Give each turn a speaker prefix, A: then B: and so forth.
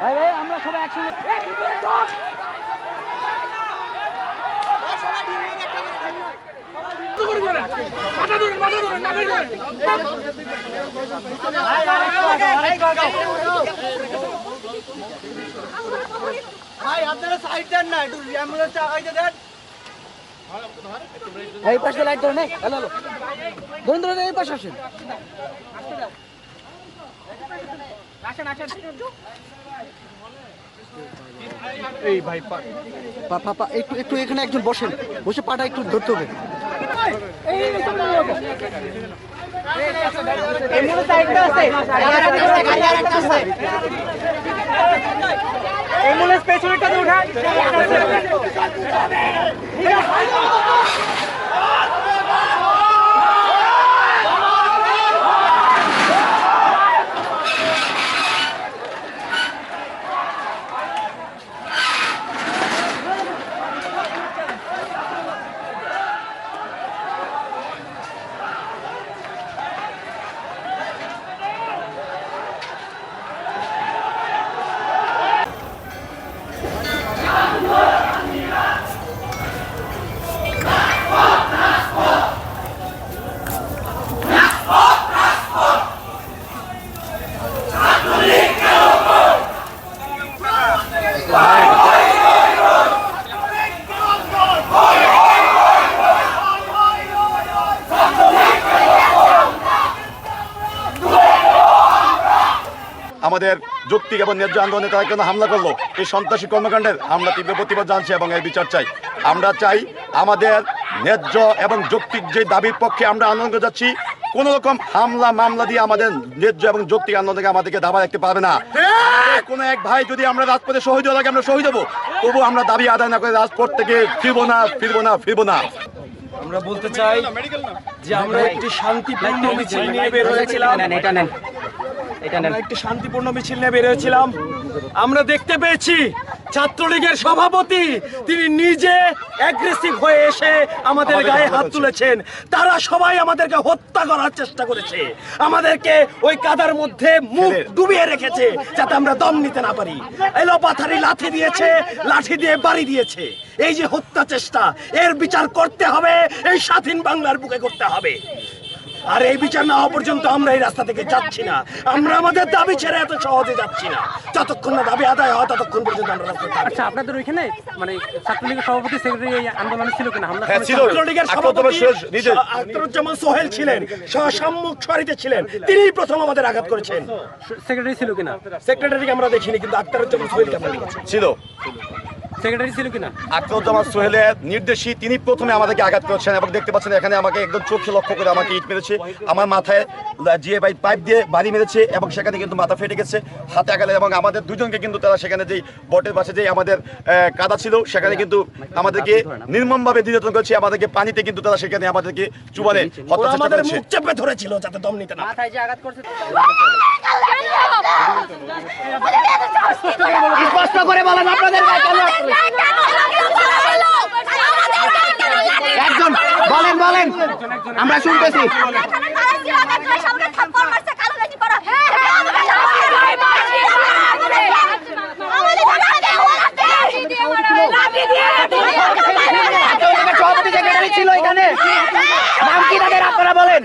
A: ভাই ভাই, আমরা সবাই একসঙ্গে ভাই আপনারা সাইড দেন
B: এই পাশে লাইট ধরে নে ধরুন ধরুন, এই পাশে আসেন।
A: এই ভাই
B: পা পা পা একটু একটু এখানে একজন বসেন। বসে পাটা একটু ধরতে হবে।
A: অ্যাম্বুলেন্স পেছনেটা দিয়ে উঠান
C: আমাদের যৌক্তিক এবং ন্যায্য আন্দোলনে তারা কেন হামলা করল। এই সন্ত্রাসী কর্মকাণ্ডের আমরা তীব্র প্রতিবাদ জানছি এবং এর বিচার চাই। আমরা চাই আমাদের ন্যায্য এবং যৌক্তিক যে দাবির পক্ষে আমরা আন্দোলন করে যাচ্ছি কোন রকম হামলা মামলা দিয়ে আমাদের ন্যায্য এবং যৌক্তিক আন্দোলন থেকে আমাদেরকে দাবা রাখতে পারবে না। কোন এক ভাই যদি আমরা রাজপথে শহীদ হওয়ার আগে আমরা শহীদ হব। তবু আমরা দাবি আদায় না করে রাজপথ থেকে ফিরবো না ফিরবো না ফিরবো না।
D: আমরা বলতে চাই যে আমরা একটি শান্তিপূর্ণ মিছিল নিয়ে বের হয়েছিলাম। আমরা একটি শান্তিপূর্ণ মিছিল নিয়ে বের হয়েছিলাম। আমরা দেখতে পেয়েছি ছাত্রলীগের সভাপতি তিনি নিজে অ্যাগ্রেসিভ হয়ে এসে আমাদের গায়ে হাত তুলেছেন। তারা সবাই আমাদেরকে হত্যা করার চেষ্টা করেছে। আমাদেরকে ওই কাদার মধ্যে মুখ ডুবিয়ে রেখেছে যাতে আমরা দম নিতে না পারি। এলো পাথারি লাঠি দিয়েছে লাঠি দিয়ে বাড়ি দিয়েছে। এই যে হত্যা চেষ্টা এর বিচার করতে হবে এই স্বাধীন বাংলার বুকে করতে হবে। আর এই বিচার না হওয়া পর্যন্ত আমরা এই রাস্তা থেকে যাচ্ছি না। আমরা আমাদের দাবি ছেড়ে এত সহজে যাচ্ছি না। যতক্ষণ না দাবি আদায় হয় ততক্ষণ পর্যন্ত আমরা
E: আচ্ছা আপনাদের ওইখানে মানে ছাত্রলীগের সভাপতি সেক্রেটারি এই আন্দোলনে ছিল কিনা? হামলা
C: হ্যাঁ,
D: ছাত্রলীগের সভাপতি আখতারুজ্জামান সোহেল ছিলেন সারিতে ছিলেন। তিনিই প্রথম আমাদের আঘাত করেছেন।
E: সেক্রেটারি ছিল কিনা?
D: সেক্রেটারিকে আমরা দেখিনি কিন্তু আখতারুজ্জামান সোহেলকে আমরা
C: ছিল।
E: সেক্রেটারি ছিল কিনা?
C: আক্রমজামান সোহেলের নির্দেশী তিনি প্রথমে আমাদেরকে আঘাত করেছেন এবং দেখতে পাচ্ছেন এখানে আমাকে একদম চোখে লক্ষ্য করে আমাকে ইট মেরেছে। আমার মাথায় জিএ বাই পাইপ দিয়ে বাড়ি মেরেছে এবং সেখানে কিন্তু মাথা ফেটে গেছে হাতে আগালে এবং আমাদের দুজনকে কিন্তু তারা সেখানে যেই বটের পাশে যে আমাদের আহ, কাদা ছিল সেখানে কিন্তু আমাদেরকে নির্মমভাবে নির্যাতন করেছে আমাদেরকে পানিতে কিন্তু তারা সেখানে আমাদেরকে চুবানে হত্যা চেষ্টা করেছে।
D: মুখ চেপে ধরেছিল যাতে দম নিতে না পারে।
A: স্পষ্ট করে বলেন। আপনাদের একজন বলেন বলেন আমরা শুনতেছি ছিল এখানে। আপনারা বলেন।